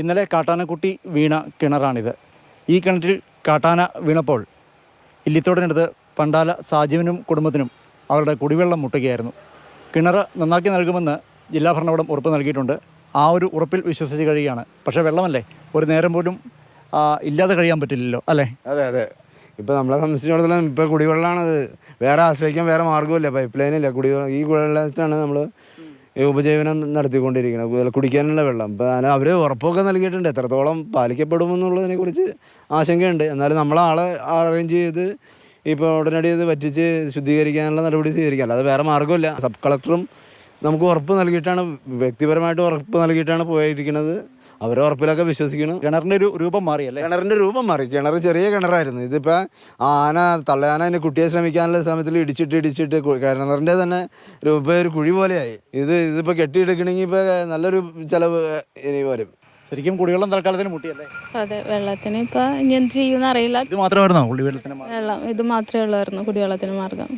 ഇന്നലെ കാട്ടാനക്കുട്ടി വീണ കിണറാണിത്. ഈ കിണറ്റിൽ കാട്ടാന വീണപ്പോൾ ഇല്ലിത്തോടിനടുത്ത് പണ്ടാല സാജീവനും കുടുംബത്തിനും അവരുടെ കുടിവെള്ളം മുട്ടുകയായിരുന്നു. കിണർ നന്നാക്കി നൽകുമെന്ന് ജില്ലാ ഭരണകൂടം ഉറപ്പ് നൽകിയിട്ടുണ്ട്. ആ ഒരു ഉറപ്പിൽ വിശ്വസിച്ച് കഴിയുകയാണ്. പക്ഷേ വെള്ളമല്ലേ? ഒരു നേരം പോലും ഇല്ലാതെ കഴിയാൻ പറ്റില്ലല്ലോ അല്ലേ? അതെ അതെ. ഇപ്പോൾ നമ്മളെ സംബന്ധിച്ചിടത്തോളം ഇപ്പോൾ കുടിവെള്ളമാണത് വേറെ ആശ്രയിക്കാൻ വേറെ മാർഗമില്ല പൈപ്പ് ലൈനില്ല കുടിവെള്ളം ഈ കുടിവെള്ളത്തിനാണ് നമ്മൾ ഉപജീവനം നടത്തിക്കൊണ്ടിരിക്കുന്നത്. കുടിക്കാനുള്ള വെള്ളം. ഇപ്പോൾ അതിന് അവർ ഉറപ്പൊക്കെ നൽകിയിട്ടുണ്ട്. എത്രത്തോളം പാലിക്കപ്പെടുമെന്നുള്ളതിനെ കുറിച്ച് ആശങ്കയുണ്ട്. എന്നാലും നമ്മളാളെ അറേഞ്ച് ചെയ്ത് ഇപ്പോൾ ഉടനടി ഇത് പറ്റിച്ച് ശുദ്ധീകരിക്കാനുള്ള നടപടി സ്വീകരിക്കാം. അല്ലാതെ വേറെ മാർഗമില്ല സബ് കളക്ടറും നമുക്ക് ഉറപ്പ് നൽകിയിട്ടാണ് വ്യക്തിപരമായിട്ട് ഉറപ്പ് നൽകിയിട്ടാണ് പോയിരിക്കുന്നത്. അവരെ ഉറപ്പിലൊക്കെ വിശ്വസിക്കണം. കിണറിന്റെ ഒരു രൂപം മാറിയല്ലേ? കിണറിന്റെ രൂപം മാറി. കിണർ ചെറിയ കിണറായിരുന്നു. ഇതിപ്പോ ആന തള്ളയാന അതിനെ കുട്ടിയെ ശ്രമിക്കാനുള്ള ശ്രമത്തിൽ ഇടിച്ചിട്ട് ഇടിച്ചിട്ട് കിണറിന്റെ തന്നെ രൂപ ഒരു കുഴി പോലെയായി. ഇത് ഇതിപ്പോ കെട്ടിയെടുക്കണമെങ്കിൽ ഇപ്പൊ നല്ലൊരു ചെലവ് ഇനി വരും. ശരിക്കും കുടിവെള്ളം തൽക്കാലത്തിന് മുട്ടിയല്ലേ? അതെ വെള്ളത്തിന് ഇപ്പൊ ഇനി എന്ത് ചെയ്യുമെന്ന് അറിയില്ല. ഇത് മാത്രമായിരുന്നോ കുടിവെള്ളത്തിന് വെള്ളം ഇത് മാത്രമേ ഉള്ളായിരുന്നു കുടിവെള്ളത്തിന് മാർഗം.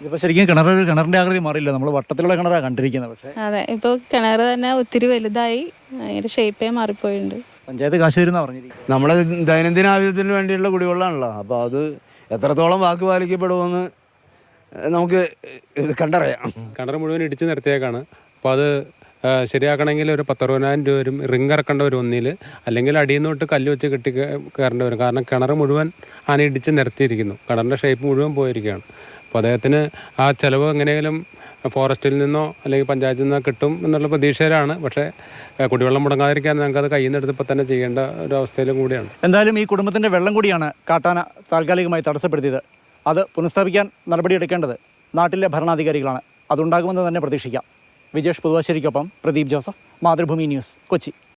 ഇതിപ്പോൾ ശരിക്കും കിണർ കിണറിന്റെ ആകൃതി മാറിയില്ല. നമ്മൾ വട്ടത്തിലുള്ള കിണറാണ് കണ്ടിരിക്കുന്നത്. പക്ഷേ അതെ ഇപ്പൊ കിണർ തന്നെ ഒത്തിരി വലുതായി അതിന്റെ ഷേപ്പേ മാറിപ്പോയിട്ടുണ്ട്. പഞ്ചായത്ത് കാശ് തരുന്ന പറഞ്ഞിരിക്കുന്നത്. നമ്മുടെ ദൈനംദിന ആവശ്യത്തിന് വേണ്ടിയുള്ള കുടിവെള്ളമാണല്ലോ അപ്പോൾ അത് എത്രത്തോളം വാക്ക് പാലിക്കപ്പെടുമെന്ന് നമുക്ക് കണ്ടറിയാം. കിണർ മുഴുവൻ ഇടിച്ചു നിർത്തിയേക്കാണ്. അപ്പോൾ അത് ശരിയാക്കണമെങ്കിൽ ഒരു പത്തറുപതിനായിരം രൂപ വരും. റിംഗ് ഇറക്കേണ്ട ഒരു ഒന്നിൽ അല്ലെങ്കിൽ അടിയിൽ നിന്ന് തൊട്ട് കല്ല് വെച്ച് കെട്ടി കയറേണ്ടി വരും. കാരണം കിണർ മുഴുവൻ ആന ഇടിച്ച് നിരത്തിയിരിക്കുന്നു കിണറിന്റെ ഷേപ്പ് മുഴുവൻ പോയിരിക്കുകയാണ്. അപ്പോൾ അദ്ദേഹത്തിന് ആ ചിലവ് എങ്ങനെയെങ്കിലും ഫോറസ്റ്റിൽ നിന്നോ അല്ലെങ്കിൽ പഞ്ചായത്തിൽ നിന്നോ കിട്ടും എന്നുള്ള പ്രതീക്ഷയിലാണ്. പക്ഷേ കുടിവെള്ളം മുടങ്ങാതിരിക്കാൻ ഞങ്ങൾക്ക് അത് കയ്യിൽ നിന്ന് എടുത്തപ്പോൾ തന്നെ ചെയ്യേണ്ട ഒരു അവസ്ഥയിലും കൂടിയാണ്. എന്തായാലും ഈ കുടുംബത്തിന്റെ വെള്ളം കൂടിയാണ് കാട്ടാന താൽക്കാലികമായി തടസ്സപ്പെടുത്തിയത്. അത് പുനഃസ്ഥാപിക്കാൻ നടപടിയെടുക്കേണ്ടത് നാട്ടിലെ ഭരണാധികാരികളാണ്. അതുണ്ടാകുമെന്ന് തന്നെ പ്രതീക്ഷിക്കാം. വിജേഷ് പുതുവാശ്ശേരിക്കൊപ്പം പ്രദീപ് ജോസഫ് മാതൃഭൂമി ന്യൂസ് കൊച്ചി.